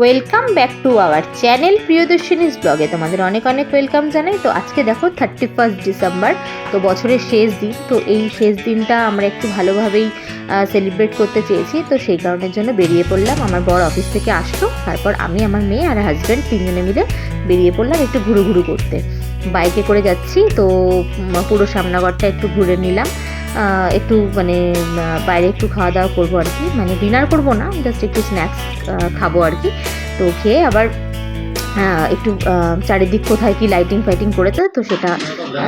Welcome back to our channel Priyadarshini's ব্লগে তোমাদের অনেক অনেক ওয়েলকাম জানাই। তো আজকে দেখো থার্টি ফার্স্ট ডিসেম্বর তো বছরের শেষ দিন। তো এই শেষ দিনটা আমরা একটু ভালোভাবেই সেলিব্রেট করতে চেয়েছি। তো সেই কারণের জন্য বেরিয়ে পড়লাম। আমার বড় অফিস থেকে আসলো। তারপর আমি, আমার মেয়ে আর হাজব্যান্ড তিনজনে মিলে বেরিয়ে পড়লাম একটু ঘুরু ঘুরু করতে। বাইকে করে যাচ্ছি। তো পুরো সামনাগরটা একটু ঘুরে নিলাম। একটু মানে বাইরে একটু খাওয়া দাওয়া করব আর কি। মানে ডিনার করব না জাস্ট একটু স্ন্যাক্স খাব আর কি। তো খেয়ে আবার একটু চারিদিক কোথায় কি লাইটিং ফাইটিং করেছে, তো সেটা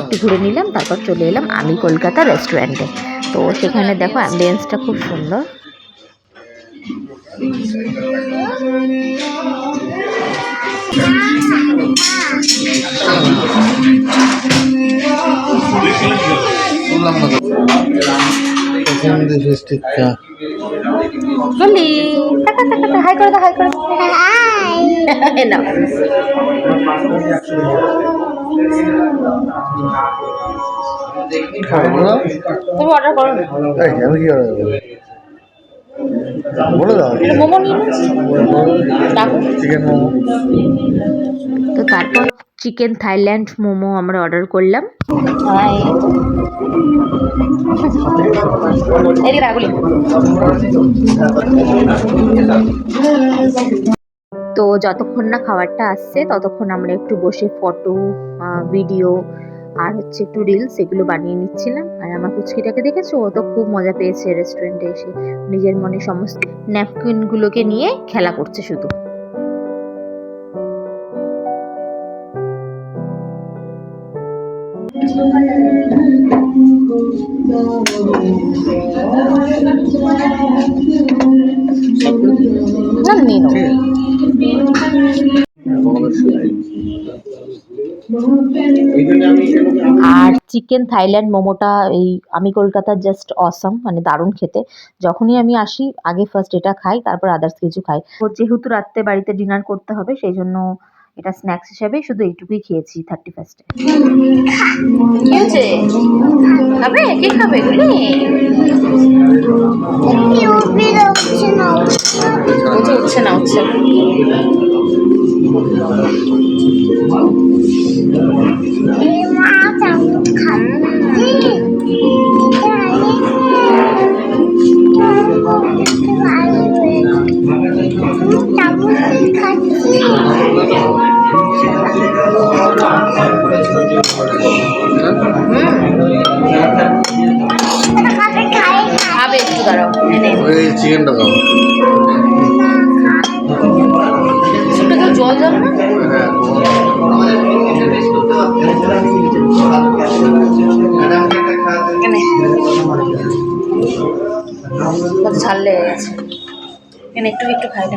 একটু ঘুরে নিলাম, তারপর চলে এলাম আমি কলকাতা রেস্টুরেন্টে তো সেখানে দেখো অ্যাম্বিয়েন্সটা খুব সুন্দর। শুনলাম না তো। পছন্দের ফেস্টিকটা টাকা টাকা টাকা হাই করে দাও হাই করে হাই। না? তুমি অর্ডার করো। আমি কি অর্ডার করব? বলে দাও। চিকেন মোমো। তো তারপর চিকেন থাইল্যান্ড মোমো আমরা অর্ডার করলাম। তো যতক্ষণ না খাবারটা আসছে ততক্ষণ আমরা একটু বসে ফটো ভিডিও আর হচ্ছে একটু রিলস এগুলো বানিয়ে নিচ্ছিলাম। আর আমার কুচকিটাকে দেখেছ? ও তো খুব মজা পেয়েছে রেস্টুরেন্টে এসে। নিজের মনে সমস্ত ন্যাপকিনগুলোকে নিয়ে খেলা করছে শুধু। না নিয়ে চিকেন থাইল্যান্ড মোমোটা এই আমি কলকাতার জাস্ট অসাম মানে দারুণ খেতে যখনই আমি আসি আগে ফার্স্ট এটা খাই তারপর আদার্স কিছু খাই যেহেতু রাত্রে বাড়িতে ডিনার করতে হবে সেই জন্য এটা স্ন্যাক্স হিসেবে শুধু এইটুকুই খেয়েছি থার্টি ফার্স্টে কি হচ্ছে বলছে উঠছে না খাবে একটু দাঁড়াও এনে ওই চিকেনটা দাও। কেউ জল জল না? লেগে গেছে। এনে একটু একটু খাই না।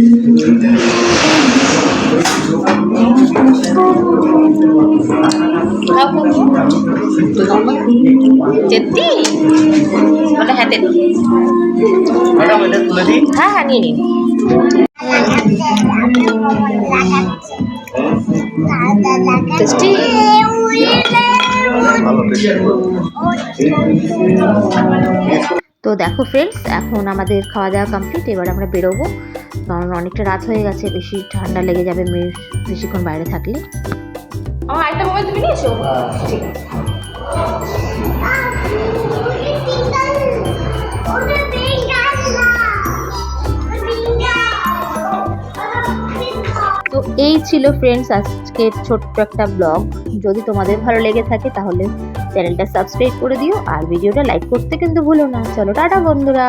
হ্যাঁ হ্যাঁ হ্যাঁ নিয়ে নিন। তো দেখো ফ্রেন্ডস এখন আমাদের খাওয়া দাওয়া কমপ্লিট এবার আমরা বেরোবো। কারণ অনেকটা রাত হয়ে গেছে বেশি ঠান্ডা লেগে যাবে মেয়ে বেশিক্ষণ বাইরে থাকলে। আমার আরেকটা মোবাইল তুমি নিয়েছো? ঠিক আছে তো এই ছিল ফ্রেন্ডস আজকের ছোট্ট একটা ব্লগ যদি তোমাদের ভালো লেগে থাকে, তাহলে চ্যানেলটা সাবস্ক্রাইব করে দিও, আর ভিডিওটা লাইক করতে কিন্তু ভুলো না। চলো, টাটা বন্ধুরা।